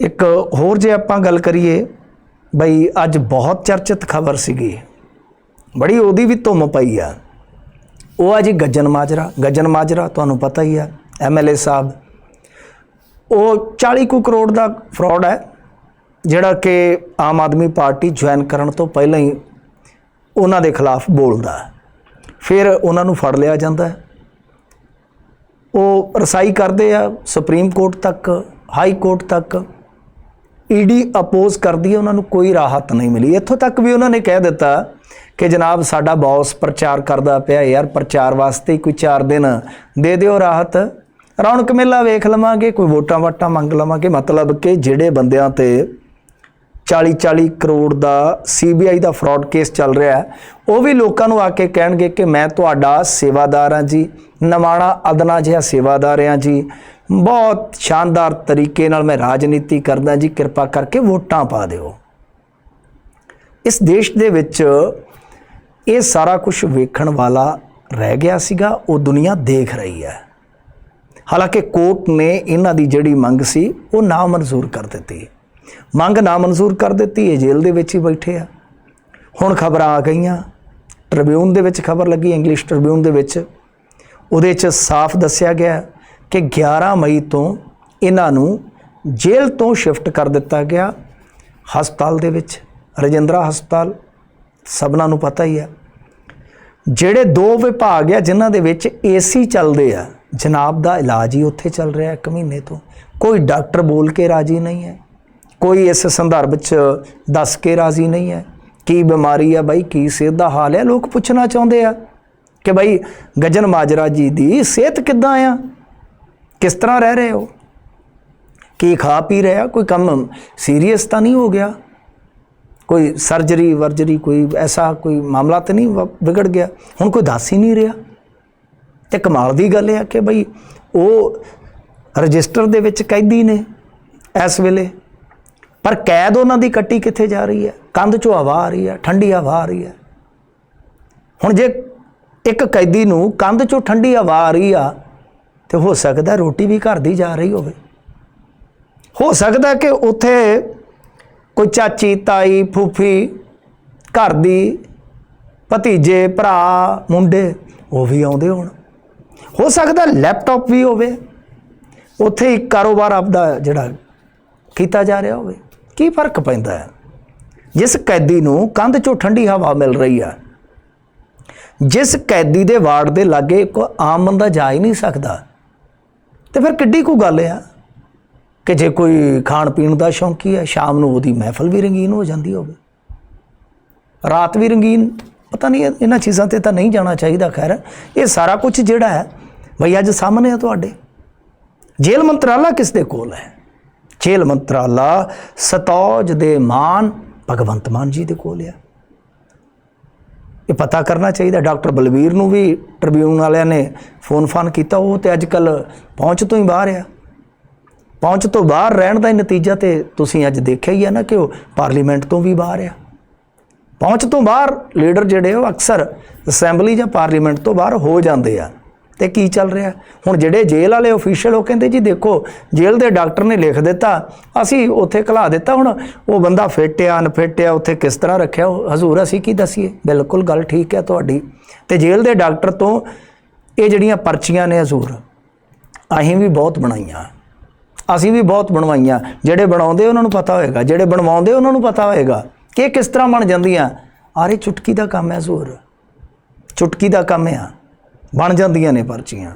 ਇੱਕ ਹੋਰ ਜੇ ਆਪਾਂ ਗੱਲ ਕਰੀਏ, ਬਈ ਅੱਜ ਬਹੁਤ ਚਰਚਿਤ ਖਬਰ ਸੀਗੀ। ਬੜੀ ਉਹਦੀ ਵੀ ਧੁੰਮ ਪਈ ਆ। ਉਹ ਆ ਜੀ ਗੱਜਨ ਮਾਜਰਾ। ਗੱਜਨ ਮਾਜਰਾ ਤੁਹਾਨੂੰ ਪਤਾ ਹੀ ਆ ਐਮਐਲਏ ਸਾਹਿਬ। ਉਹ 40 ਕੁ ਕਰੋੜ ਦਾ ਫਰਾਡ ਹੈ, ਜਿਹੜਾ ਕਿ ਆਮ ਆਦਮੀ ਪਾਰਟੀ ਜੁਆਇਨ ਕਰਨ ਤੋਂ ਪਹਿਲਾਂ ਹੀ ਉਹਨਾਂ ਦੇ ਖਿਲਾਫ ਬੋਲਦਾ ਫਿਰ ਉਹਨਾਂ ਨੂੰ ਫੜ ਲਿਆ ਜਾਂਦਾ ਉਹ ਰਸਾਈ ਕਰਦੇ ਆ ਸੁਪਰੀਮ ਕੋਰਟ ਤੱਕ, ਹਾਈ ਕੋਰਟ ਤੱਕ। ਈਡੀ ਅਪੋਜ਼ ਕਰਦੀ ਹੈ, ਉਹਨਾਂ ਨੂੰ ਕੋਈ ਰਾਹਤ ਨਹੀਂ ਮਿਲੀ। ਇੱਥੋਂ ਤੱਕ ਵੀ ਉਹਨਾਂ ਨੇ ਕਹਿ ਦਿੱਤਾ ਕਿ ਜਨਾਬ ਸਾਡਾ ਬੌਸ ਪ੍ਰਚਾਰ ਕਰਦਾ ਪਿਆ ਯਾਰ ਪ੍ਰਚਾਰ ਵਾਸਤੇ ਕੋਈ 4 ਦਿਨ ਦੇ ਦਿਓ ਰਾਹਤ। ਰੌਣਕ ਮੇਲਾ ਵੇਖ ਲਵਾਂਗੇ, ਕੋਈ ਵੋਟਾਂ ਵਾਟਾਂ ਮੰਗ ਲਵਾਂਗੇ। ਮਤਲਬ ਕਿ ਜਿਹੜੇ ਬੰਦਿਆਂ ਤੇ 40 40 ਕਰੋੜ ਦਾ ਸੀਬੀਆਈ ਦਾ ਫਰਾਡ ਕੇਸ ਚੱਲ ਰਿਹਾ ਹੈ। ਉਹ ਵੀ ਲੋਕਾਂ ਨੂੰ ਆ ਕੇ ਕਹਿਣਗੇ ਕਿ ਮੈਂ ਤੁਹਾਡਾ ਸੇਵਾਦਾਰ ਹਾਂ ਜੀ। ਨਵਾਣਾ ਅਦਨਾ ਜਿਹਾ ਸੇਵਾਦਾਰ ਹਾਂ ਜੀ। ਬਹੁਤ ਸ਼ਾਨਦਾਰ ਤਰੀਕੇ ਨਾਲ ਮੈਂ ਰਾਜਨੀਤੀ ਕਰਦਾ ਜੀ। ਕਿਰਪਾ ਕਰਕੇ ਵੋਟਾਂ ਪਾ ਦਿਓ। ਇਸ ਦੇਸ਼ ਦੇ ਵਿੱਚ ਇਹ ਸਾਰਾ ਕੁਝ ਵੇਖਣ ਵਾਲਾ ਰਹਿ ਗਿਆ ਸੀਗਾ। ਉਹ ਦੁਨੀਆ ਦੇਖ ਰਹੀ ਹੈ। ਹਾਲਾਂਕਿ ਕੋਰਟ ਨੇ ਇਹਨਾਂ ਦੀ ਜਿਹੜੀ ਮੰਗ ਸੀ, ਉਹ ਨਾ ਮਨਜ਼ੂਰ ਕਰ ਦਿੱਤੀ। ਮੰਗ ਨਾ ਮਨਜ਼ੂਰ ਕਰ ਦਿੱਤੀ, ਇਹ ਜੇਲ੍ਹ ਦੇ ਵਿੱਚ ਹੀ ਬੈਠੇ ਆ। ਹੁਣ ਖਬਰਾਂ ਆ ਗਈਆਂ। ਟ੍ਰਿਬਿਊਨ ਦੇ ਵਿੱਚ ਖਬਰ ਲੱਗੀ, ਇੰਗਲਿਸ਼ ਟ੍ਰਿਬਿਊਨ ਦੇ ਵਿੱਚ। ਉਹਦੇ 'ਚ ਸਾਫ਼ ਦੱਸਿਆ ਗਿਆ ਕਿ 11 ਮਈ ਤੋਂ ਇਹਨਾਂ ਨੂੰ ਜੇਲ੍ਹ ਤੋਂ ਸ਼ਿਫਟ ਕਰ ਦਿੱਤਾ ਗਿਆ ਹਸਪਤਾਲ ਦੇ ਵਿੱਚ, ਰਜਿੰਦਰਾ ਹਸਪਤਾਲ, ਸਭਨਾਂ ਨੂੰ ਪਤਾ ਹੀ ਹੈ ਜਿਹੜੇ ਦੋ ਵਿਭਾਗ ਆ, ਜਿਨ੍ਹਾਂ ਦੇ ਵਿੱਚ ਏਸੀ ਚੱਲਦੇ ਆ, ਜਨਾਬ ਦਾ ਇਲਾਜ ਹੀ ਉੱਥੇ ਚੱਲ ਰਿਹਾ ਇੱਕ ਮਹੀਨੇ ਤੋਂ। ਕੋਈ ਡਾਕਟਰ ਬੋਲ ਕੇ ਰਾਜੀ ਨਹੀਂ ਹੈ। ਕੋਈ ਇਸ ਸੰਦਰਭ 'ਚ ਦੱਸ ਕੇ ਰਾਜੀ ਨਹੀਂ ਹੈ। ਕੀ ਬਿਮਾਰੀ ਆ ਬਾਈ? ਕੀ ਸਿਹਤ ਦਾ ਹਾਲ ਹੈ? ਲੋਕ ਪੁੱਛਣਾ ਚਾਹੁੰਦੇ ਆ ਕਿ ਬਾਈ, ਗਜਨ ਮਾਜਰਾ ਜੀ ਦੀ ਸਿਹਤ ਕਿੱਦਾਂ ਆ? ਕਿਸ ਤਰ੍ਹਾਂ ਰਹਿ ਰਹੇ ਹੋ? ਕੀ ਖਾ ਪੀ ਰਹੇ ਆ? ਕੋਈ ਕੰਮ ਸੀਰੀਅਸ ਤਾਂ ਨਹੀਂ ਹੋ ਗਿਆ? ਕੋਈ ਸਰਜਰੀ, ਵਰਜਰੀ, ਕੋਈ ਐਸਾ ਕੋਈ ਮਾਮਲਾ ਤਾਂ ਨਹੀਂ ਵ- ਵਿਗੜ ਗਿਆ? ਹੁਣ ਕੋਈ ਦੱਸ ਹੀ ਨਹੀਂ ਰਿਹਾ। ਤੇ ਕਮਾਲ ਦੀ ਗੱਲ ਹੈ ਕਿ ਬਈ, ਉਹ ਰਜਿਸਟਰ ਦੇ ਵਿੱਚ ਕੈਦੀ ਨੇ ਇਸ ਵੇਲੇ। ਪਰ ਕੈਦ ਉਹਨਾਂ ਦੀ ਕੱਟੀ ਕਿੱਥੇ ਜਾ ਰਹੀ ਹੈ? ਕੰਧ ਚੋਂ ਹਵਾ ਆ ਰਹੀ ਹੈ, ਠੰਡੀ ਹਵਾ ਆ ਰਹੀ ਹੈ। ਹੁਣ ਜੇ ਇੱਕ ਕੈਦੀ ਨੂੰ ਕੰਧ ਚੋਂ ਠੰਡੀ ਹਵਾ ਆ ਰਹੀ ਆ, ਤੇ ਹੋ ਸਕਦਾ ਰੋਟੀ ਵੀ ਘਰ ਦੀ ਜਾ ਰਹੀ ਹੋਵੇ। ਹੋ ਸਕਦਾ ਕਿ ਉੱਥੇ ਕੋਈ ਚਾਚੀ, ਤਾਈ, ਫੂਫੀ, ਘਰ ਦੀ ਭਤੀਜੇ, ਭਰਾ, ਮੁੰਡੇ, ਉਹ ਵੀ ਆਉਂਦੇ ਹੋਣ। ਹੋ ਸਕਦਾ ਲੈਪਟਾਪ ਵੀ ਹੋਵੇ। ਉੱਥੇ ਹੀ ਕਾਰੋਬਾਰ ਆਪਦਾ ਜਿਹੜਾ ਕੀਤਾ ਜਾ ਰਿਹਾ ਹੋਵੇ। ਕੀ ਫ਼ਰਕ ਪੈਂਦਾ ਹੈ? ਜਿਸ ਕੈਦੀ ਨੂੰ ਕੰਧ ਚੋਂ ਠੰਡੀ ਹਵਾ ਮਿਲ ਰਹੀ ਆ, ਜਿਸ ਕੈਦੀ ਦੇ ਵਾਰਡ ਦੇ ਲਾਗੇ ਕੋਈ ਆਮ ਬੰਦਾ ਜਾ ਹੀ ਨਹੀਂ ਸਕਦਾ, ਤੇ ਫਿਰ ਕਿੱਡੀ ਕੋ ਗੱਲ ਆ ਕਿ ਜੇ ਕੋਈ ਖਾਣ ਪੀਣ ਦਾ ਸ਼ੌਂਕੀ ਹੈ ਸ਼ਾਮ ਨੂੰ ਉਹਦੀ ਮਹਿਫਲ ਵੀ ਰੰਗੀਨ ਹੋ ਜਾਂਦੀ ਹੋਵੇ, ਰਾਤ ਵੀ ਰੰਗੀਨ, ਪਤਾ ਨਹੀਂ ਇਹਨਾਂ ਚੀਜ਼ਾਂ ਤੇ ਤਾਂ ਨਹੀਂ ਜਾਣਾ ਚਾਹੀਦਾ, ਖੈਰ, ਇਹ ਸਾਰਾ ਕੁਝ ਜਿਹੜਾ ਹੈ, ਬਈ ਅੱਜ ਸਾਹਮਣੇ ਆ ਤੁਹਾਡੇ। ਜੇਲ੍ਹ ਮੰਤਰਾਲਾ ਕਿਸ ਦੇ ਕੋਲ ਹੈ? ਖੇਲ ਮੰਤਰਾਲਾ ਸਤੌਜ ਦੇ ਮਾਨ ਭਗਵੰਤ ਮਾਨ ਜੀ ਦੇ ਕੋਲ ਆ। ਇਹ ਪਤਾ ਕਰਨਾ ਚਾਹੀਦਾ। ਡਾਕਟਰ ਬਲਵੀਰ ਨੂੰ ਵੀ ਟ੍ਰਿਬਿਊਨ ਵਾਲਿਆਂ ਨੇ ਫੋਨ ਫਾਨ ਕੀਤਾ। ਉਹ ਤੇ ਅੱਜ ਕੱਲ ਪਹੁੰਚ ਤੋਂ ਹੀ ਬਾਹਰ ਆ। ਪਹੁੰਚ ਤੋਂ ਬਾਹਰ ਰਹਿਣ ਦਾ ਹੀ ਨਤੀਜਾ ਤੇ ਤੁਸੀਂ ਅੱਜ ਦੇਖਿਆ ਹੀ ਹੈ ਨਾ ਕਿ ਉਹ ਪਾਰਲੀਮੈਂਟ ਤੋਂ ਵੀ ਬਾਹਰ ਆ। ਪਹੁੰਚ ਤੋਂ ਬਾਹਰ ਲੀਡਰ ਜਿਹੜੇ ਉਹ ਅਕਸਰ ਅਸੈਂਬਲੀ ਜਾਂ ਪਾਰਲੀਮੈਂਟ ਤੋਂ ਬਾਹਰ ਹੋ ਜਾਂਦੇ ਆ। ਤੇ ਕੀ ਚੱਲ ਰਿਹਾ? ਹੁਣ ਜਿਹੜੇ ਜੇਲ੍ਹ ਵਾਲੇ ਅਫੀਸ਼ੀਅਲ ਉਹ ਕਹਿੰਦੇ, ਜੀ ਦੇਖੋ, ਜੇਲ੍ਹ ਦੇ ਡਾਕਟਰ ਨੇ ਲਿਖ ਦਿੱਤਾ, ਅਸੀਂ ਉੱਥੇ ਘਲਾ ਦਿੱਤਾ ਹੁਣ, ਉਹ ਬੰਦਾ ਫਿੱਟ ਆ ਅਨਫਿੱਟ ਆ ਉੱਥੇ ਕਿਸ ਤਰ੍ਹਾਂ ਰੱਖਿਆ? ਉਹ ਹਜ਼ੂਰ ਅਸੀਂ ਕੀ ਦਸੀਏ? ਬਿਲਕੁਲ ਗੱਲ ਠੀਕ ਹੈ ਤੁਹਾਡੀ। ਤੇ ਜੇਲ੍ਹ ਦੇ ਡਾਕਟਰ ਤੋਂ ਇਹ ਜਿਹੜੀਆਂ ਪਰਚੀਆਂ ਨੇ ਹਜ਼ੂਰ, ਅਸੀਂ ਵੀ ਬਹੁਤ ਬਣਾਈਆਂ। ਅਸੀਂ ਵੀ ਬਹੁਤ ਬਣਵਾਈਆਂ। ਜਿਹੜੇ ਬਣਾਉਂਦੇ ਉਹਨਾਂ ਨੂੰ ਪਤਾ ਹੋਏਗਾ। ਜਿਹੜੇ ਬਣਵਾਉਂਦੇ ਉਹਨਾਂ ਨੂੰ ਪਤਾ ਹੋਏਗਾ ਕਿ ਕਿਸ ਤਰ੍ਹਾਂ ਬਣ ਜਾਂਦੀਆਂ। ਆਰੇ ਚੁਟਕੀ ਦਾ ਕੰਮ ਹੈ ਹਜ਼ੂਰ। ਚੁਟਕੀ ਦਾ ਕੰਮ ਆ। ਬਣ ਜਾਂਦੀਆਂ ਨੇ ਪਰਚੀਆਂ।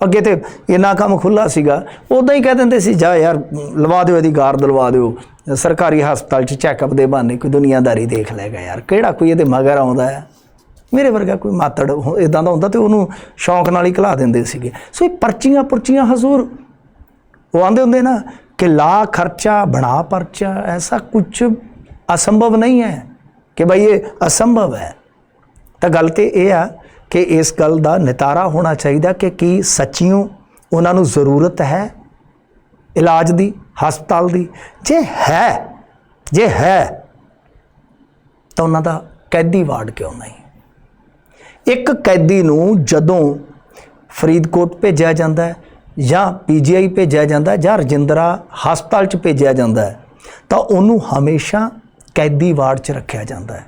ਅੱਗੇ ਤੇ ਇੰਨਾ ਕੰਮ ਖੁੱਲਾ ਸੀਗਾ ਉਦਾਂ ਹੀ ਕਹਿ ਦਿੰਦੇ ਸੀ, ਜਾ ਯਾਰ, ਲਵਾ ਦਿਓ ਇਹਦੀ ਗਾਰ ਦਲਵਾ ਦਿਓ। ਸਰਕਾਰੀ ਹਸਪਤਾਲ 'ਚ ਚੈੱਕਅਪ ਦੇ ਬਹਾਨੇ ਕੋਈ ਦੁਨੀਆਦਾਰੀ ਦੇਖ ਲੈਗਾ ਯਾਰ, ਕਿਹੜਾ ਕੋਈ ਇਹਦੇ ਮਗਰ ਆਉਂਦਾ ਹੈ? ਮੇਰੇ ਵਰਗਾ ਕੋਈ ਮਾਤੜ ਇਦਾਂ ਦਾ ਹੁੰਦਾ ਤੇ ਉਹਨੂੰ ਸ਼ੌਂਕ ਨਾਲ ਹੀ ਖਿਲਾ ਦਿੰਦੇ ਸੀਗੇ। ਸੋ ਇਹ ਪਰਚੀਆਂ, ਪੁਰਚੀਆਂ ਹਜ਼ੂਰ। ਉਹ ਆਂਦੇ ਹੁੰਦੇ ਨਾ ਕਿ ਲਾ ਖਰਚਾ, ਬਣਾ ਪਰਚਾ, ਐਸਾ ਕੁਝ ਅਸੰਭਵ ਨਹੀਂ ਹੈ ਕਿ ਭਾਈ ਇਹ ਅਸੰਭਵ ਹੈ। ਤਾਂ ਗੱਲ ਤੇ ਇਹ ਆ ਕਿ ਇਸ ਗੱਲ ਦਾ ਨਿਤਾਰਾ ਹੋਣਾ ਚਾਹੀਦਾ ਕਿ ਕੀ ਸੱਚੀਓ ਉਹਨਾਂ ਨੂੰ ਜ਼ਰੂਰਤ ਹੈ ਇਲਾਜ ਦੀ, ਹਸਪਤਾਲ ਦੀ? ਜੇ ਹੈ ਜੇ ਹੈ, ਤਾਂ ਉਹਨਾਂ ਦਾ ਕੈਦੀ ਵਾਰਡ ਕਿਉਂ ਨਹੀਂ? ਇੱਕ ਕੈਦੀ ਨੂੰ ਜਦੋਂ ਫਰੀਦਕੋਟ ਭੇਜਿਆ ਜਾਂਦਾ ਹੈ ਜਾਂ ਪੀਜੀਆਈ ਭੇਜਿਆ ਜਾਂਦਾ ਜਾਂ ਰਜਿੰਦਰਾ ਹਸਪਤਾਲ 'ਚ ਭੇਜਿਆ ਜਾਂਦਾ ਹੈ, ਤਾਂ ਉਹਨੂੰ ਹਮੇਸ਼ਾ ਕੈਦੀ ਵਾਰਡ 'ਚ ਰੱਖਿਆ ਜਾਂਦਾ ਹੈ।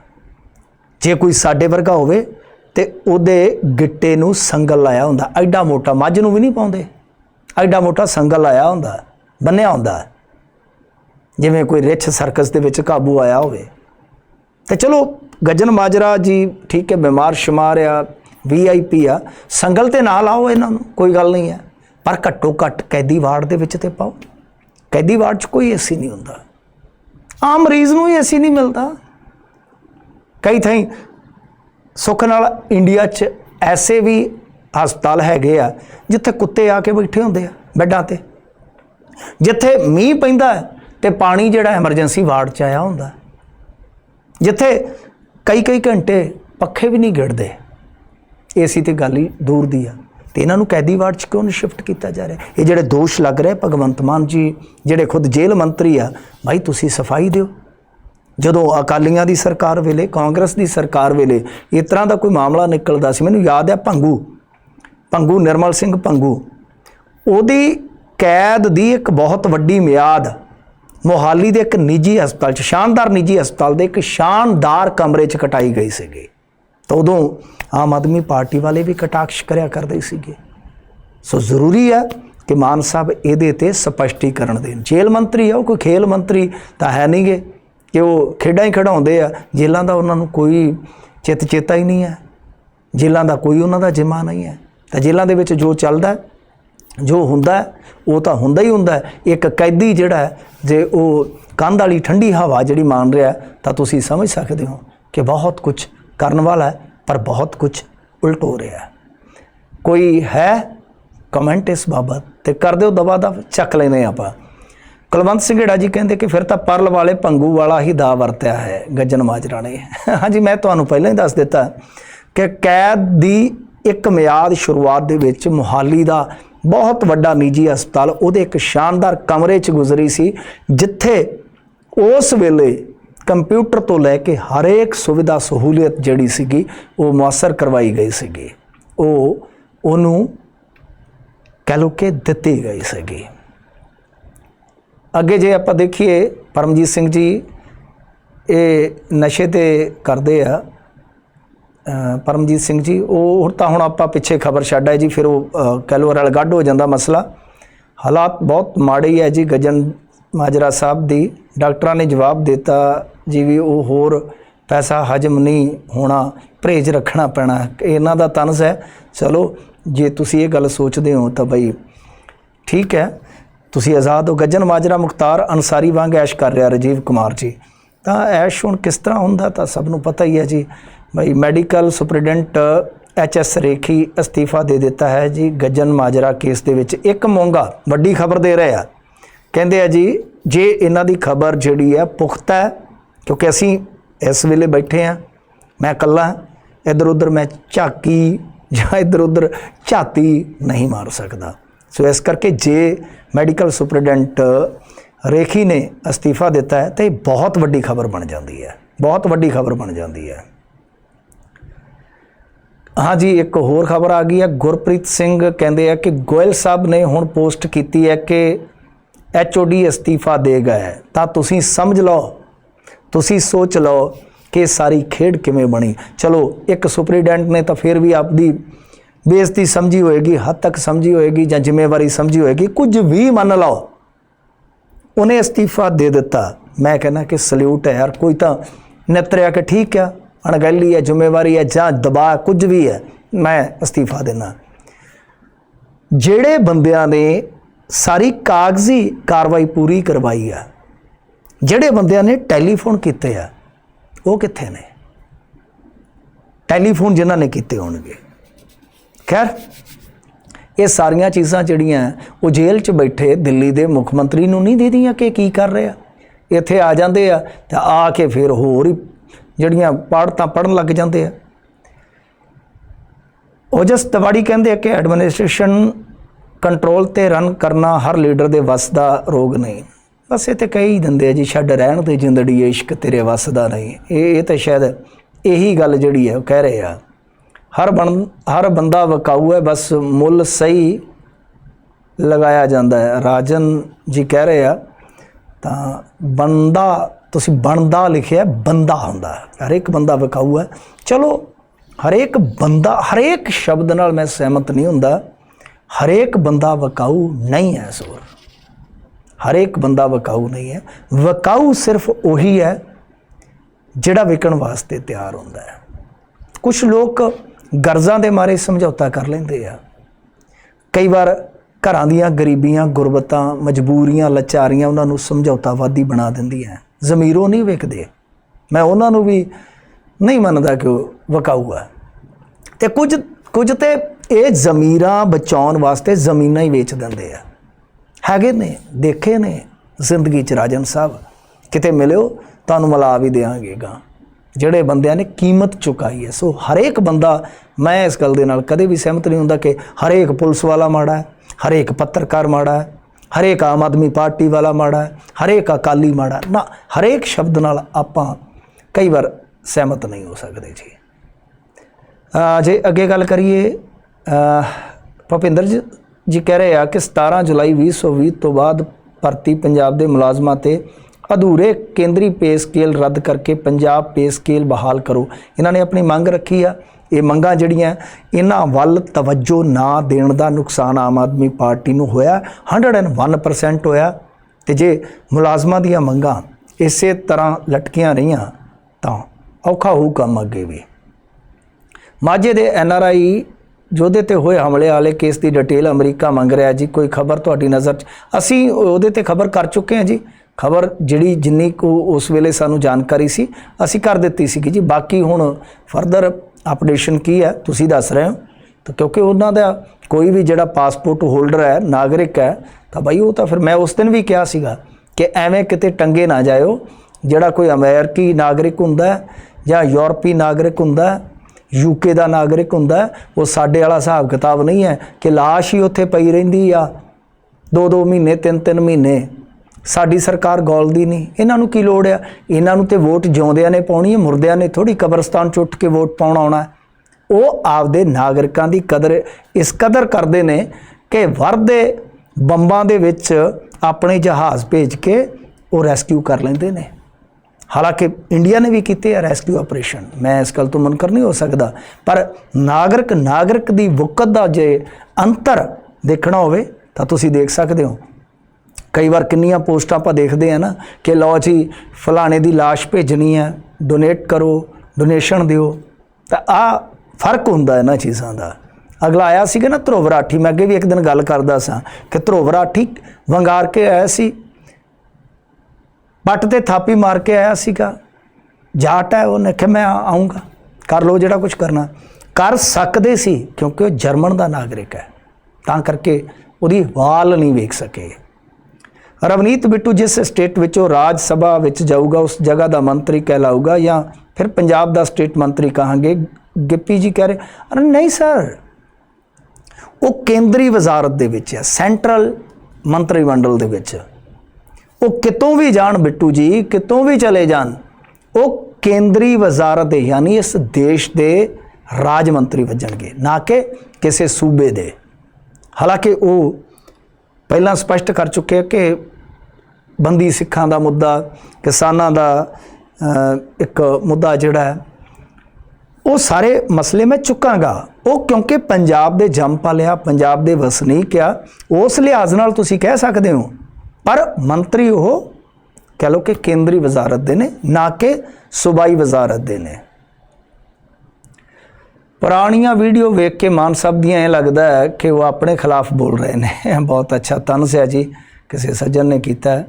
ਜੇ ਕੋਈ ਸਾਡੇ ਵਰਗਾ ਹੋਵੇ ਤੇ ਉਹਦੇ ਗਿੱਟੇ ਨੂੰ ਸੰਗਲ ਲਾਇਆ ਹੁੰਦਾ। ਐਡਾ ਮੋਟਾ, ਮੱਝ ਨੂੰ ਵੀ ਨਹੀਂ ਪਾਉਂਦੇ। ਐਡਾ ਮੋਟਾ ਸੰਗਲ ਲਾਇਆ ਹੁੰਦਾ, ਬੰਨਿਆ ਹੁੰਦਾ। ਜਿਵੇਂ ਕੋਈ ਰਿਚ ਸਰਕਸ ਦੇ ਵਿੱਚ ਕਾਬੂ ਆਇਆ ਹੋਵੇ। ਤੇ ਚਲੋ, ਗਜਨ ਮਾਜਰਾ ਜੀ ਠੀਕ ਹੈ, ਬਿਮਾਰ ਸ਼ੁਮਾਰ ਆ ਵੀਆਈਪੀ ਆ। ਸੰਗਲ ਤੇ ਨਾ ਲਾਓ ਇਹਨਾਂ ਨੂੰ, ਕੋਈ ਗੱਲ ਨਹੀਂ ਹੈ। ਪਰ ਘੱਟੋ ਘੱਟ ਕੈਦੀ ਵਾਰਡ ਦੇ ਵਿੱਚ ਤੇ ਪਾਓ। ਕੈਦੀ ਵਾਰਡ 'ਚ ਕੋਈ ਏਸੀ ਨਹੀਂ ਹੁੰਦਾ। ਆਮ ਮਰੀਜ਼ ਨੂੰ ਹੀ ਏਸੀ ਨਹੀਂ ਮਿਲਦਾ। ਕਈ ਥਾਈਂ ਸੁੱਖ ਨਾਲ ਇੰਡੀਆ 'ਚ ਐਸੇ ਵੀ ਹਸਪਤਾਲ ਹੈਗੇ ਆ, ਜਿੱਥੇ ਕੁੱਤੇ ਆ ਕੇ ਬੈਠੇ ਹੁੰਦੇ ਆ, ਬੈੱਡਾਂ ਤੇ। ਜਿੱਥੇ ਮੀਂਹ ਪੈਂਦਾ ਹੈ ਤੇ ਪਾਣੀ ਜਿਹੜਾ ਐਮਰਜੈਂਸੀ ਵਾਰਡ 'ਚ ਆਇਆ ਹੁੰਦਾ ਜਿੱਥੇ ਕਈ ਕਈ ਘੰਟੇ ਪੱਖੇ ਵੀ ਨਹੀਂ ਗਿੜਦੇ। ਏਸੀ ਤੇ ਗੱਲ ਹੀ ਦੂਰ ਦੀ ਆ। ਤੇ ਇਹਨਾਂ ਨੂੰ ਕੈਦੀ ਵਾਰਡ 'ਚ ਕਿਉਂ ਨਹੀਂ ਸ਼ਿਫਟ ਕੀਤਾ ਜਾ ਰਿਹਾ? ਇਹ ਜਿਹੜੇ ਦੋਸ਼ ਲੱਗ ਰਹੇ ਭਗਵੰਤ ਮਾਨ ਜੀ, ਜਿਹੜੇ ਖੁਦ ਜੇਲ੍ਹ ਮੰਤਰੀ ਆ ਭਾਈ ਤੁਸੀਂ ਸਫ਼ਾਈ ਦਿਓ। ਜਦੋਂ ਅਕਾਲੀਆਂ ਦੀ ਸਰਕਾਰ ਵੇਲੇ, ਕਾਂਗਰਸ ਦੀ ਸਰਕਾਰ ਵੇਲੇ ਇਸ ਤਰ੍ਹਾਂ ਦਾ ਕੋਈ ਮਾਮਲਾ ਨਿਕਲਦਾ ਸੀ, ਮੈਨੂੰ ਯਾਦ ਹੈ ਭੰਗੂ ਭੰਗੂ ਨਿਰਮਲ ਸਿੰਘ ਭੰਗੂ। ਉਹਦੀ ਕੈਦ ਦੀ ਇੱਕ ਬਹੁਤ ਵੱਡੀ ਮਿਆਦ ਮੋਹਾਲੀ ਦੇ ਇੱਕ ਨਿੱਜੀ ਹਸਪਤਾਲ 'ਚ, ਸ਼ਾਨਦਾਰ ਨਿੱਜੀ ਹਸਪਤਾਲ ਦੇ ਇੱਕ ਸ਼ਾਨਦਾਰ ਕਮਰੇ 'ਚ ਕਟਾਈ ਗਈ ਸੀਗੀ। ਤਾਂ ਉਦੋਂ ਆਮ ਆਦਮੀ ਪਾਰਟੀ ਵਾਲੇ ਵੀ ਕਟਾਕਸ਼ ਕਰਿਆ ਕਰਦੇ ਸੀਗੇ। ਸੋ ਜ਼ਰੂਰੀ ਹੈ ਕਿ ਮਾਨ ਸਾਹਿਬ ਇਹਦੇ ਤੇ ਸਪਸ਼ਟੀਕਰਨ ਦੇਣ। ਜੇਲ੍ਹ ਮੰਤਰੀ ਆ, ਉਹ ਕੋਈ ਖੇਲ ਮੰਤਰੀ ਤਾਂ ਹੈ ਨਹੀਂਗੇ ਕਿ ਉਹ ਖੇਡਾਂ ਹੀ ਖਿਡਾਉਂਦੇ ਆ, ਜੇਲ੍ਹਾਂ ਦਾ ਉਹਨਾਂ ਨੂੰ ਕੋਈ ਚਿੱਤ ਚੇਤਾ ਹੀ ਨਹੀਂ ਹੈ। ਜੇਲ੍ਹਾਂ ਦਾ ਕੋਈ ਉਹਨਾਂ ਦਾ ਜਿਮਾ ਨਹੀਂ ਹੈ। ਤਾਂ ਜੇਲ੍ਹਾਂ ਦੇ ਵਿੱਚ ਜੋ ਚੱਲਦਾ ਜੋ ਹੁੰਦਾ ਉਹ ਤਾਂ ਹੁੰਦਾ ਹੀ ਹੁੰਦਾ ਇੱਕ ਕੈਦੀ ਜਿਹੜਾ ਜੇ ਉਹ ਕੰਧ ਵਾਲੀ ਠੰਡੀ ਹਵਾ ਜਿਹੜੀ ਮਾਣ ਰਿਹਾ ਤਾਂ ਤੁਸੀਂ ਸਮਝ ਸਕਦੇ ਹੋ ਕਿ ਬਹੁਤ ਕੁਝ ਕਰਨ ਵਾਲਾ ਹੈ, ਪਰ ਬਹੁਤ ਕੁਝ ਉਲਟ ਹੋ ਰਿਹਾ ਹੈ। ਕੋਈ ਹੈ? ਕਮੈਂਟ ਇਸ ਬਾਬਤ ਤੇ ਕਰ ਦਿਓ, ਦਬਾ ਦਬ, ਚੱਕ ਲੈਨੇ ਆਪਾਂ। ਕੁਲਵੰਤ ਸਿੰਘ ਸਿੰਘੜਾ ਜੀ ਕਹਿੰਦੇ ਕਿ ਫਿਰ ਤਾਂ ਪਰਲ ਵਾਲੇ ਭੰਗੂ ਵਾਲਾ ਹੀ ਦਾ ਵਰਤਿਆ ਹੈ ਗੱਜਨ ਮਾਜਰਾ ਨੇ ਹਾਂਜੀ, ਮੈਂ ਤੁਹਾਨੂੰ ਪਹਿਲਾਂ ਹੀ ਦੱਸ ਦਿੱਤਾ ਕਿ ਕੈਦ ਦੀ ਇੱਕ ਮਿਆਦ ਸ਼ੁਰੂਆਤ ਦੇ ਵਿੱਚ ਮੁਹਾਲੀ ਦਾ ਬਹੁਤ ਵੱਡਾ ਨਿੱਜੀ ਹਸਪਤਾਲ ਉਹਦੇ ਇੱਕ ਸ਼ਾਨਦਾਰ ਕਮਰੇ 'ਚ ਗੁਜ਼ਰੀ ਸੀ, ਜਿੱਥੇ ਉਸ ਵੇਲੇ ਕੰਪਿਊਟਰ ਤੋਂ ਲੈ ਕੇ ਹਰੇਕ ਸੁਵਿਧਾ ਸਹੂਲੀਅਤ ਜਿਹੜੀ ਸੀਗੀ, ਉਹ ਮੁਅੱਸਰ ਕਰਵਾਈ ਗਈ ਸੀਗੀ। ਉਹ ਉਹਨੂੰ ਕਹਿ ਲਓ ਕਿ ਦਿੱਤੀ ਗਈ ਸੀਗੀ। ਅੱਗੇ ਜੇ ਆਪਾਂ ਦੇਖੀਏ ਪਰਮਜੀਤ ਸਿੰਘ ਜੀ ਇਹ ਨਸ਼ੇ ਤੇ ਕਰਦੇ ਆ। ਪਰਮਜੀਤ ਸਿੰਘ ਜੀ ਉਹ ਹੁਣ ਤਾਂ ਹੁਣ ਆਪਾਂ ਪਿੱਛੇ ਖਬਰ ਛੱਡ ਆਏ ਜੀ ਫਿਰ ਉਹ ਅ, ਕਹਿ ਗੱਡ ਹੋ ਜਾਂਦਾ ਮਸਲਾ। ਹਾਲਾਤ ਬਹੁਤ ਮਾੜੇ ਹੈ ਜੀ ਗਜਨ ਮਾਜਰਾ ਸਾਹਿਬ ਦੀ। ਡਾਕਟਰਾਂ ਨੇ ਜਵਾਬ ਦਿੱਤਾ ਜੀ ਵੀ ਉਹ ਹੋਰ ਪੈਸਾ ਹਜਮ ਨਹੀਂ ਹੋਣਾ ਪਰਹੇਜ਼ ਰੱਖਣਾ ਪੈਣਾ ਇਹਨਾਂ ਦਾ ਤਨਸ ਹੈ। ਚਲੋ ਜੇ ਤੁਸੀਂ ਇਹ ਗੱਲ ਸੋਚਦੇ ਹੋ ਤਾਂ ਬਈ ਠੀਕ ਹੈ। ਤੁਸੀਂ ਆਜ਼ਾਦ ਹੋ ਗੱਜਨ ਮਾਜਰਾ ਮੁਖਤਾਰ ਅਨਸਾਰੀ ਵਾਂਗ ਐਸ਼ ਕਰ ਰਿਹਾ ਰਾਜੀਵ ਕੁਮਾਰ ਜੀ। ਤਾਂ ਐਸ਼ ਹੁਣ ਕਿਸ ਤਰ੍ਹਾਂ ਹੁੰਦਾ ਤਾਂ ਸਭ ਨੂੰ ਪਤਾ ਹੀ ਹੈ ਜੀ। ਭਾਈ medical superintendent H S Rekhi ਅਸਤੀਫਾ ਦੇ ਦਿੱਤਾ ਹੈ ਜੀ। ਗੱਜਨ ਮਾਜਰਾ ਕੇਸ ਦੇ ਵਿੱਚ ਇੱਕ ਮੋਂਗਾ ਵੱਡੀ ਖਬਰ ਦੇ ਰਹੇ ਆ। ਕਹਿੰਦੇ ਆ ਜੀ, ਜੇ ਇਹਨਾਂ ਦੀ ਖਬਰ ਜਿਹੜੀ ਹੈ ਪੁਖਤਾ ਹੈ, ਕਿਉਂਕਿ ਅਸੀਂ ਇਸ ਵੇਲੇ ਬੈਠੇ ਆ ਮੈਂ ਇਕੱਲਾ ਇੱਧਰ ਉੱਧਰ ਮੈਂ ਝਾਕੀ ਜਾਂ ਇੱਧਰ ਉੱਧਰ ਝਾਤੀ ਨਹੀਂ ਮਾਰ ਸਕਦਾ। ਸੋ ਇਸ ਕਰਕੇ ਜੇ ਮੈਡੀਕਲ ਸੁਪਰਡੈਂਟ ਰੇਖੀ ਨੇ ਅਸਤੀਫਾ ਦਿੱਤਾ ਹੈ, ਤਾਂ ਇਹ ਬਹੁਤ ਵੱਡੀ ਖਬਰ ਬਣ ਜਾਂਦੀ ਹੈ। ਬਹੁਤ ਵੱਡੀ ਖਬਰ ਬਣ ਜਾਂਦੀ ਹੈ। ਹਾਂਜੀ ਇੱਕ ਹੋਰ ਖਬਰ ਆ ਗਈ ਹੈ। ਗੁਰਪ੍ਰੀਤ ਸਿੰਘ ਕਹਿੰਦੇ ਆ ਕਿ ਗੋਇਲ ਸਾਹਿਬ ਨੇ ਹੁਣ ਪੋਸਟ ਕੀਤੀ ਹੈ ਕਿ ਐਚਓਡੀ ਅਸਤੀਫਾ ਦੇ ਗਏ ਹੈ। ਤਾਂ ਤੁਸੀਂ ਸਮਝ ਲਓ, ਤੁਸੀਂ ਸੋਚ ਲਓ ਕਿ ਸਾਰੀ ਖੇਡ ਕਿਵੇਂ ਬਣੀ। ਚਲੋ, ਇੱਕ ਸੁਪਰੀਡੈਂਟ ਨੇ ਤਾਂ ਫਿਰ ਵੀ ਆਪਦੀ ਬੇਇੱਜ਼ਤੀ ਸਮਝੀ ਹੋਏਗੀ, ਹੱਦ ਤੱਕ ਸਮਝੀ ਹੋਏਗੀ ਜਾਂ ਜ਼ਿੰਮੇਵਾਰੀ ਸਮਝੀ ਹੋਏਗੀ, ਕੁਝ ਵੀ ਮੰਨ ਲਓ। ਉਹਨੇ ਅਸਤੀਫਾ ਦੇ ਦਿੱਤਾ। ਮੈਂ ਕਹਿੰਦਾ ਕਿ ਸਲੂਟ ਹੈ ਯਾਰ, ਕੋਈ ਤਾਂ ਨਿਤਰਿਆ ਕਿ ਠੀਕ ਆ, ਅਣਗਹਿਲੀ ਹੈ, ਜ਼ਿੰਮੇਵਾਰੀ ਹੈ ਜਾਂ ਦਬਾਅ ਕੁਝ ਵੀ ਹੈ, ਮੈਂ ਅਸਤੀਫਾ ਦੇਣਾ ਜਿਹੜੇ ਬੰਦਿਆਂ ਨੇ ਸਾਰੀ ਕਾਗਜ਼ੀ ਕਾਰਵਾਈ ਪੂਰੀ ਕਰਵਾਈ ਆ, ਜਿਹੜੇ ਬੰਦਿਆਂ ਨੇ ਟੈਲੀਫੋਨ ਕੀਤੇ ਆ, ਉਹ ਕਿੱਥੇ ਨੇ? ਟੈਲੀਫੋਨ ਜਿਨ੍ਹਾਂ ਨੇ ਕੀਤੇ ਹੋਣਗੇ। ਖੈਰ, ਇਹ ਸਾਰੀਆਂ ਚੀਜ਼ਾਂ ਜਿਹੜੀਆਂ ਉਹ ਜੇਲ੍ਹ 'ਚ ਬੈਠੇ ਦਿੱਲੀ ਦੇ ਮੁੱਖ ਮੰਤਰੀ ਨੂੰ ਨਹੀਂ ਦੇਦੀਆਂ ਕਿ ਕੀ ਕਰ ਰਿਹਾ ਇੱਥੇ ਆ ਜਾਂਦੇ ਆ ਤੇ ਆ ਕੇ ਫਿਰ ਹੋਰ ਹੀ ਜਿਹੜੀਆਂ ਪੜ੍ਹਤਾਂ ਪੜਨ ਲੱਗ ਜਾਂਦੇ ਆ। ਓਜਸ ਤਵਾੜੀ ਕਹਿੰਦੇ ਆ ਕਿ ਐਡਮਿਨਿਸਟ੍ਰੇਸ਼ਨ ਕੰਟਰੋਲ ਤੇ ਰਨ ਕਰਨਾ ਹਰ ਲੀਡਰ ਦੇ ਵੱਸ ਦਾ ਰੋਗ ਨਹੀਂ। ਬਸ ਇਹ ਤੇ ਕਹੀ ਦਿੰਦੇ ਆ ਜੀ, ਛੱਡ ਰਹਿਣ ਤੇ ਜਿੰਦੜੀ ਇਸ਼ਕ ਤੇਰੇ ਵੱਸ ਦਾ ਨਹੀਂ। ਇਹ ਇਹ ਤਾਂ ਸ਼ਾਇਦ ਇਹੀ ਗੱਲ ਜਿਹੜੀ ਹੈ ਉਹ ਕਹਿ ਰਹੇ ਆ। ਹਰ ਬਣ, ਹਰ ਬੰਦਾ ਵਕਾਊ ਹੈ, ਬਸ ਮੁੱਲ ਸਹੀ ਲਗਾਇਆ ਜਾਂਦਾ ਹੈ। ਰਾਜਨ ਜੀ ਕਹਿ ਰਹੇ ਆ, ਤਾਂ ਬੰਦਾ, ਤੁਸੀਂ ਬਣਦਾ ਲਿਖਿਆ ਬੰਦਾ ਹੁੰਦਾ ਹੈ। ਹਰੇਕ ਬੰਦਾ ਵਿਕਾਊ ਹੈ। ਚਲੋ, ਹਰੇਕ ਬੰਦਾ, ਹਰੇਕ ਸ਼ਬਦ ਨਾਲ ਮੈਂ ਸਹਿਮਤ ਨਹੀਂ ਹੁੰਦਾ। ਹਰੇਕ ਬੰਦਾ ਵਕਾਊ ਨਹੀਂ ਹੈ ਸੋਰ ਹਰੇਕ ਬੰਦਾ ਵਕਾਊ ਨਹੀਂ ਹੈ। ਵਕਾਊ ਸਿਰਫ ਉਹੀ ਹੈ ਜਿਹੜਾ ਵਿਕਣ ਵਾਸਤੇ ਤਿਆਰ ਹੁੰਦਾ ਹੈ। ਕੁਝ ਲੋਕ ਗਰਜ਼ਾਂ ਦੇ ਮਾਰੇ ਸਮਝੌਤਾ ਕਰ ਲੈਂਦੇ ਆ। ਕਈ ਵਾਰ ਘਰਾਂ ਦੀਆਂ ਗਰੀਬੀਆਂ, ਗੁਰਬਤਾਂ, ਮਜਬੂਰੀਆਂ, ਲਾਚਾਰੀਆਂ ਉਹਨਾਂ ਨੂੰ ਸਮਝੌਤਾਵਾਦੀ ਬਣਾ ਦਿੰਦੀਆਂ। ਜ਼ਮੀਰੋਂ ਨਹੀਂ ਵਿਕਦੇ ਮੈਂ ਉਹਨਾਂ ਨੂੰ ਵੀ ਨਹੀਂ ਮੰਨਦਾ ਕਿ ਉਹ ਵਿਕਾਊ ਹੈ ਤੇ ਕੁਝ ਕੁਝ ਤੇ ਇਹ ਜ਼ਮੀਰਾਂ ਬਚਾਉਣ ਵਾਸਤੇ ਜ਼ਮੀਨਾਂ ਹੀ ਵੇਚ ਦਿੰਦੇ ਆ। ਹੈਗੇ ਨੇ, ਦੇਖੇ ਨੇ ਜ਼ਿੰਦਗੀ ਚ ਰਾਜਨ ਸਾਹਿਬ। ਕਿਤੇ ਮਿਲਿਓ, ਤੁਹਾਨੂੰ ਮਿਲਾ ਵੀ ਦੇਵਾਂਗੇ ਗਾ। ਜਿਹੜੇ ਬੰਦਿਆਂ ਨੇ ਕੀਮਤ ਚੁਕਾਈ ਹੈ। ਸੋ ਹਰੇਕ ਬੰਦਾ ਮੈਂ ਇਸ ਗੱਲ ਦੇ ਨਾਲ ਕਦੇ ਵੀ ਸਹਿਮਤ ਨਹੀਂ ਹੁੰਦਾ ਕਿ ਹਰੇਕ ਪੁਲਿਸ ਵਾਲਾ ਮਾੜਾ ਹੈ ਹਰੇਕ ਪੱਤਰਕਾਰ ਮਾੜਾ ਹੈ ਹਰੇਕ ਆਮ ਆਦਮੀ ਪਾਰਟੀ ਵਾਲਾ ਮਾੜਾ ਹੈ ਹਰੇਕ ਅਕਾਲੀ ਮਾੜਾ ਨਾ ਹਰੇਕ ਸ਼ਬਦ ਨਾਲ ਆਪਾਂ ਕਈ ਵਾਰ ਸਹਿਮਤ ਨਹੀਂ ਹੋ ਸਕਦੇ ਜੀ। ਜੇ ਅੱਗੇ ਗੱਲ ਕਰੀਏ ਅ, ਭੁਪਿੰਦਰ ਜੀ- ਜੀ ਕਹਿ ਰਹੇ ਆ ਕਿ 17 ਜੁਲਾਈ 2020 ਤੋਂ ਬਾਅਦ ਭਰਤੀ ਪੰਜਾਬ ਦੇ ਮੁਲਾਜ਼ਮਾਂ ਤੇ ਅਧੂਰੇ ਕੇਂਦਰੀ ਪੇ ਸਕੇਲ ਰੱਦ ਕਰਕੇ ਪੰਜਾਬ ਪੇ ਸਕੇਲ ਬਹਾਲ ਕਰੋ। ਇਹਨਾਂ ਨੇ ਆਪਣੀ ਮੰਗ ਰੱਖੀ ਆ। ਇਹ ਮੰਗਾਂ ਜਿਹੜੀਆਂ, ਇਹਨਾਂ ਵੱਲ ਤਵੱਜੋ ਨਾ ਦੇਣ ਦਾ ਨੁਕਸਾਨ ਆਮ ਆਦਮੀ ਪਾਰਟੀ ਨੂੰ ਹੋਇਆ। 101% ਹੋਇਆ। ਤੇ ਜੇ ਮੁਲਾਜ਼ਮਾਂ ਦੀਆਂ ਮੰਗਾਂ ਇਸੇ ਤਰ੍ਹਾਂ ਲਟਕੀਆਂ ਰਹੀਆਂ, ਤਾਂ ਔਖਾ ਹੋਊ ਕੰਮ ਅੱਗੇ ਵੀ। ਮਾਝੇ ਦੇ ਐਨ ਆਰ ਆਈ, ਜੋਧੇ ਤੇ ਹੋਏ ਹਮਲੇ ਵਾਲੇ ਕੇਸ ਦੀ ਡਿਟੇਲ ਅਮਰੀਕਾ ਮੰਗ ਰਿਹਾ ਜੀ। ਕੋਈ ਖਬਰ ਤੁਹਾਡੀ ਨਜ਼ਰ 'ਚ? ਅਸੀਂ ਉਹਦੇ ਤੇ ਖਬਰ ਕਰ ਚੁੱਕੇ ਹਾਂ ਜੀ। ਖਬਰ ਜਿਹੜੀ ਜਿੰਨੀ ਕੁ ਉਸ ਵੇਲੇ ਸਾਨੂੰ ਜਾਣਕਾਰੀ ਸੀ, ਅਸੀਂ ਕਰ ਦਿੱਤੀ ਸੀ ਜੀ। ਬਾਕੀ ਹੁਣ ਫਰਦਰ ਅਪਡੇਸ਼ਨ ਕੀ ਹੈ, ਤੁਸੀਂ ਦੱਸ ਰਹੇ ਹੋ। ਤਾਂ ਕਿਉਂਕਿ ਉਹਨਾਂ ਦਾ ਕੋਈ ਵੀ ਜਿਹੜਾ ਪਾਸਪੋਰਟ ਹੋਲਡਰ ਹੈ, ਨਾਗਰਿਕ ਹੈ, ਤਾਂ ਭਾਈ ਉਹ ਤਾਂ ਫਿਰ ਮੈਂ ਉਸ ਦਿਨ ਵੀ ਕਿਹਾ ਸੀਗਾ ਕਿ ਐਵੇਂ ਕਿਤੇ ਟੰਗੇ ਨਾ ਜਾਇਓ। ਜਿਹੜਾ ਕੋਈ ਅਮਰੀਕੀ ਨਾਗਰਿਕ ਹੁੰਦਾ ਜਾਂ ਯੂਰਪੀ ਨਾਗਰਿਕ ਹੁੰਦਾ ਹੈ ਯੂਕੇ ਦਾ ਨਾਗਰਿਕ ਹੁੰਦਾ ਉਹ ਸਾਡੇ ਵਾਲਾ ਹਿਸਾਬ ਕਿਤਾਬ ਨਹੀਂ ਹੈ ਕਿ ਲਾਸ਼ ਹੀ ਉੱਥੇ ਪਈ ਰਹਿੰਦੀ ਆ। ਦੋ ਦੋ ਮਹੀਨੇ ਤਿੰਨ ਤਿੰਨ ਮਹੀਨੇ। ਸਾਡੀ ਸਰਕਾਰ ਗੋਲਦੀ ਨਹੀਂ। ਇਹਨਾਂ ਨੂੰ ਕੀ ਲੋੜ ਆ? ਇਹਨਾਂ ਨੂੰ ਤੇ ਵੋਟ ਜਿਉਂਦਿਆਂ ਨੇ ਪਾਉਣੀ ਹੈ, ਮੁਰਦਿਆਂ ਨੇ ਥੋੜੀ ਕਬਰਸਤਾਨ ਚ ਉੱਠ ਕੇ ਵੋਟ ਪਾਉਣ ਆਉਣਾ ਉਹ ਆਪਦੇ ਨਾਗਰਿਕਾਂ ਦੀ ਕਦਰ, ਇਸ ਕਦਰ ਕਰਦੇ ਨੇ ਕਿ ਵਰਦੇ ਬੰਬਾਂ ਦੇ ਵਿੱਚ ਆਪਣੇ ਜਹਾਜ਼ ਭੇਜ ਕੇ ਉਹ ਰੈਸਕਿਊ ਕਰ ਲੈਂਦੇ ਨੇ। ਹਾਲਾਂਕਿ ਇੰਡੀਆ ਨੇ ਵੀ ਕੀਤੇ ਆ ਰੈਸਕਿਊ ਆਪਰੇਸ਼ਨ। ਮੈਂ ਇਸ ਗੱਲ ਤੋਂ ਮੁਨਕਰ ਨਹੀਂ ਹੋ ਸਕਦਾ। ਪਰ ਨਾਗਰਿਕ ਨਾਗਰਿਕ ਦੀ ਵਕਤ ਦਾ ਜੇ ਅੰਤਰ ਦੇਖਣਾ ਹੋਵੇ, ਤਾਂ ਤੁਸੀਂ ਦੇਖ ਸਕਦੇ ਹੋ। ਕਈ ਵਾਰ ਕਿੰਨੀਆਂ ਪੋਸਟਾਂ ਆਪਾਂ ਦੇਖਦੇ ਆ ਨਾ ਕਿ ਲਓ ਜੀ, ਫਲਾਣੇ ਦੀ ਲਾਸ਼ ਭੇਜਣੀ ਹੈ ਡੋਨੇਟ ਕਰੋ ਡੋਨੇਸ਼ਨ ਦਿਓ। ਤਾਂ ਆ ਫ਼ਰਕ ਹੁੰਦਾ ਇਹਨਾਂ ਚੀਜ਼ਾਂ ਦਾ। ਅਗਲਾ ਆਇਆ ਸੀਗਾ ਨਾ ਧਰੁਵ ਰਾਠੀ ਮੈਂ ਅੱਗੇ ਵੀ ਇੱਕ ਦਿਨ ਗੱਲ ਕਰਦਾ ਸਾਂ ਕਿ ਧਰੁਵ ਰਾਠੀ ਵੰਗਾਰ ਕੇ ਆਇਆ ਸੀ। ਪੱਟ ਤੇ ਥਾਪੀ ਮਾਰ ਕੇ ਆਇਆ ਸੀਗਾ। ਜਾਟ ਹੈ, ਉਹਨੇ ਕਿ ਮੈਂ ਆਉਂਗਾ ਕਰ ਲੋ ਜਿਹੜਾ ਕੁਝ ਕਰਨਾ। ਕਰ ਸਕਦੇ ਸੀ, ਕਿਉਂਕਿ ਉਹ ਜਰਮਨ ਦਾ ਨਾਗਰਿਕ ਹੈ। ਤਾਂ ਕਰਕੇ ਉਹਦੀ ਵਾਲ ਨਹੀਂ ਵੇਖ ਸਕੇ। ਰਵਨੀਤ ਬਿੱਟੂ ਜਿਸ ਸਟੇਟ ਵਿੱਚੋਂ ਰਾਜ ਸਭਾ ਵਿੱਚ ਜਾਊਗਾ, ਉਸ ਜਗ੍ਹਾ ਦਾ ਮੰਤਰੀ ਕਹਿਲਾਊਗਾ ਜਾਂ ਫਿਰ ਪੰਜਾਬ ਦਾ ਸਟੇਟ ਮੰਤਰੀ ਕਹਾਂਗੇ? ਗਿੱਪੀ ਜੀ ਕਹਿ ਰਹੇ, ਅਰੇ ਨਹੀਂ ਸਰ। ਉਹ ਕੇਂਦਰੀ ਵਜ਼ਾਰਤ ਦੇ ਵਿੱਚ ਹੈ, ਸੈਂਟਰਲ ਮੰਤਰੀ ਮੰਡਲ ਦੇ ਵਿੱਚ। ਉਹ ਕਿਤੋਂ ਵੀ ਜਾਣ ਬਿੱਟੂ ਜੀ, ਕਿਤੋਂ ਵੀ ਚਲੇ ਜਾਣ, ਉਹ ਕੇਂਦਰੀ ਵਜ਼ਾਰਤ ਦੇ ਯਾਨੀ ਇਸ ਦੇਸ਼ ਦੇ ਰਾਜ ਮੰਤਰੀ ਵੱਜਣਗੇ, ਨਾ ਕਿ ਕਿਸੇ ਸੂਬੇ ਦੇ। ਹਾਲਾਂਕਿ ਉਹ ਪਹਿਲਾਂ ਸਪਸ਼ਟ ਕਰ ਚੁੱਕੇ ਕਿ ਬੰਦੀ ਸਿੱਖਾਂ ਦਾ ਮੁੱਦਾ, ਕਿਸਾਨਾਂ ਦਾ ਇੱਕ ਮੁੱਦਾ ਜਿਹੜਾ ਹੈ, ਉਹ ਸਾਰੇ ਮਸਲੇ ਮੈਂ ਚੁੱਕਾਂਗਾ। ਉਹ ਕਿਉਂਕਿ ਪੰਜਾਬ ਦੇ ਜੰਮ ਪਲਿਆ, ਪੰਜਾਬ ਦੇ ਵਸਨੀਕ ਆ ਉਸ ਲਿਹਾਜ਼ ਨਾਲ ਤੁਸੀਂ ਕਹਿ ਸਕਦੇ ਹੋ। ਪਰ ਮੰਤਰੀ ਉਹ, ਕਹ ਲਓ ਕਿ ਕੇਂਦਰੀ ਵਜ਼ਾਰਤ ਦੇ ਨੇ, ਨਾ ਕਿ ਸੂਬਾਈ ਵਜ਼ਾਰਤ ਦੇ ਨੇ। ਪੁਰਾਣੀਆਂ ਵੀਡੀਓ ਵੇਖ ਕੇ ਮਾਨ ਸਾਹਿਬ ਦੀਆਂ ਇਹ ਲੱਗਦਾ ਹੈ ਕਿ ਉਹ ਆਪਣੇ ਖਿਲਾਫ ਬੋਲ ਰਹੇ ਨੇ। ਬਹੁਤ ਅੱਛਾ ਤਨਸ ਹੈ ਜੀ, ਕਿਸੇ ਸੱਜਣ ਨੇ ਕੀਤਾ ਹੈ।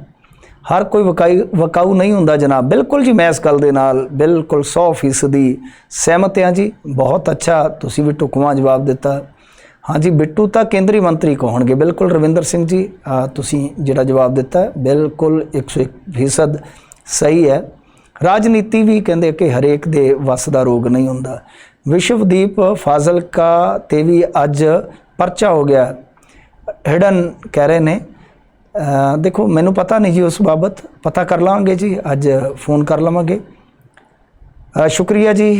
ਹਰ ਕੋਈ ਵਕਾਈ ਵਕਾਊ ਨਹੀਂ ਹੁੰਦਾ ਜਨਾਬ। ਬਿਲਕੁਲ ਜੀ ਮੈਂ ਇਸ ਗੱਲ ਦੇ ਨਾਲ ਬਿਲਕੁਲ 100% ਸਹਿਮਤ ਹਾਂ ਜੀ। ਬਹੁਤ ਅੱਛਾ ਤੁਸੀਂ ਵੀ ਟੁਕਵਾਂ ਜਵਾਬ ਦਿੱਤਾ। ਹਾਂਜੀ ਬਿੱਟੂ ਤਾਂ ਕੇਂਦਰੀ ਮੰਤਰੀ ਕਹੋਣਗੇ ਬਿਲਕੁਲ ਰਵਿੰਦਰ ਸਿੰਘ ਜੀ ਤੁਸੀਂ ਜਿਹੜਾ ਜਵਾਬ ਦਿੱਤਾ ਹੈ, ਬਿਲਕੁਲ 101% ਸਹੀ ਹੈ। ਰਾਜਨੀਤੀ ਵੀ ਕਹਿੰਦੇ ਕਿ ਹਰੇਕ ਦੇ ਵੱਸ ਦਾ ਰੋਗ ਨਹੀਂ ਹੁੰਦਾ। ਵਿਸ਼ਵਦੀਪ ਫਾਜ਼ਿਲਕਾ ਤੇ ਵੀ ਅੱਜ ਪਰਚਾ ਹੋ ਗਿਆ। ਹਿਡਨ ਕਹਿ ਰਹੇ ਨੇ ਦੇਖੋ, ਮੈਨੂੰ ਪਤਾ ਨਹੀਂ ਜੀ ਉਸ ਬਾਬਤ। ਪਤਾ ਕਰ ਲਾਂਗੇ ਜੀ, ਅੱਜ ਫੋਨ ਕਰ ਲਵਾਂਗੇ। ਸ਼ੁਕਰੀਆ ਜੀ।